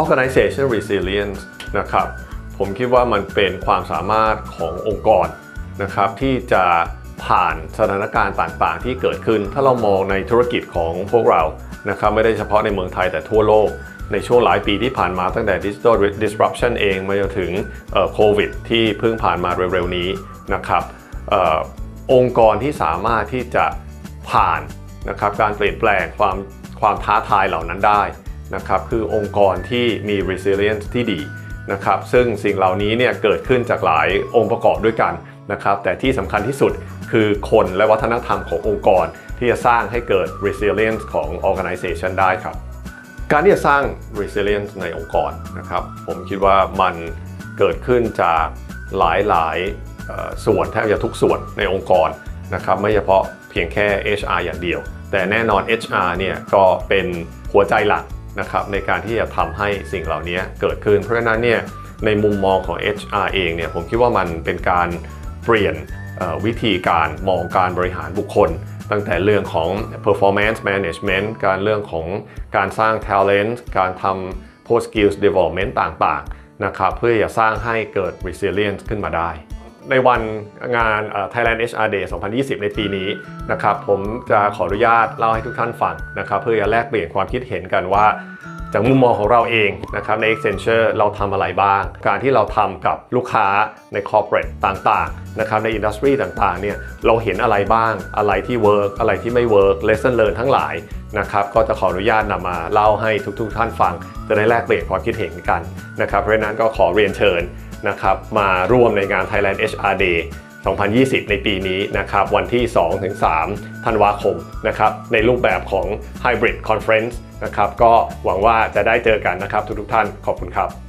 organization resilience นะครับผมคิดว่ามันเป็นความสามารถขององค์กรนะครับที่จะผ่านสถานการณ์ต่างๆ ที่เกิดขึ้น ถ้าเรามองในธุรกิจของพวกเรานะครับไม่ได้เฉพาะในเมืองไทยแต่ทั่วโลก ในช่วงหลายปีที่ผ่านมาตั้งแต่ digital disruption เองมาจนถึงโควิดที่เพิ่งผ่านมาเร็วๆนี้นะครับอองค์กรที่สามารถที่จะผ่านนะครับการเปลี่ยนแปลงความความท้าทายเหล่านั้นได้ นะครับคือองค์กรที่มี resilience ที่ดีนะครับซึ่งสิ่งเหล่านี้เนี่ยเกิดขึ้นจากหลายองค์ประกอบด้วยกันนะครับแต่ที่สำคัญที่สุดคือคนและวัฒนธรรมขององค์กร ที่จะสร้างให้เกิด resilience ของ organization ได้ครับ การที่จะสร้าง resilience ในองค์กรนะครับผมคิดว่ามันเกิดขึ้นจากหลายๆส่วนแทบจะทุกส่วนในองค์กรนะครับไม่เฉพาะเพียงแค่ HR อย่างเดียว แต่แน่นอน HR เนี่ยก็เป็นหัวใจหลัก นะครับในการที่จะทำให้สิ่งเหล่านี้เกิดขึ้น เพราะฉะนั้นเนี่ยในมุมมองของ HR เองเนี่ยผมคิดว่ามันเป็นการเปลี่ยนวิธีการมองการบริหารบุคคล ตั้งแต่เรื่องของ performance management การเรื่องของการสร้าง talent การทำ post skills development ต่างๆนะครับเพื่อจะสร้างให้เกิด resilience ขึ้นมาได้ ในวันงาน Thailand HR Day 2020 ในปีนี้นะครับผมจะขออนุญาตเล่าให้ทุกท่านฟังนะครับเพื่อจะแลกเปลี่ยนความคิดเห็นกันว่า จากมุมมองของเราเองนะครับใน Accenture เราทำอะไรบ้าง การที่เราทำกับลูกค้าใน corporate ต่างๆนะครับในอินดัสทรีต่างๆเนี่ยเราเห็นอะไรบ้างอะไรที่ work อะไรที่ไม่ work lesson learn ทั้งหลายนะครับก็จะขออนุญาตนำมาเล่าให้ทุกๆท่านฟัง จะได้แลกเปลี่ยนความคิดเห็นกันนะครับเพราะนั้นก็ขอเรียนเชิญ นะครับมาร่วมในงาน Thailand HR Day 2020 ในปีนี้นะครับวันที่ 2-3 ธันวาคมนะครับในรูปแบบของ Hybrid Conference นะครับก็หวังว่าจะได้เจอกันนะครับทุกๆท่านขอบคุณครับ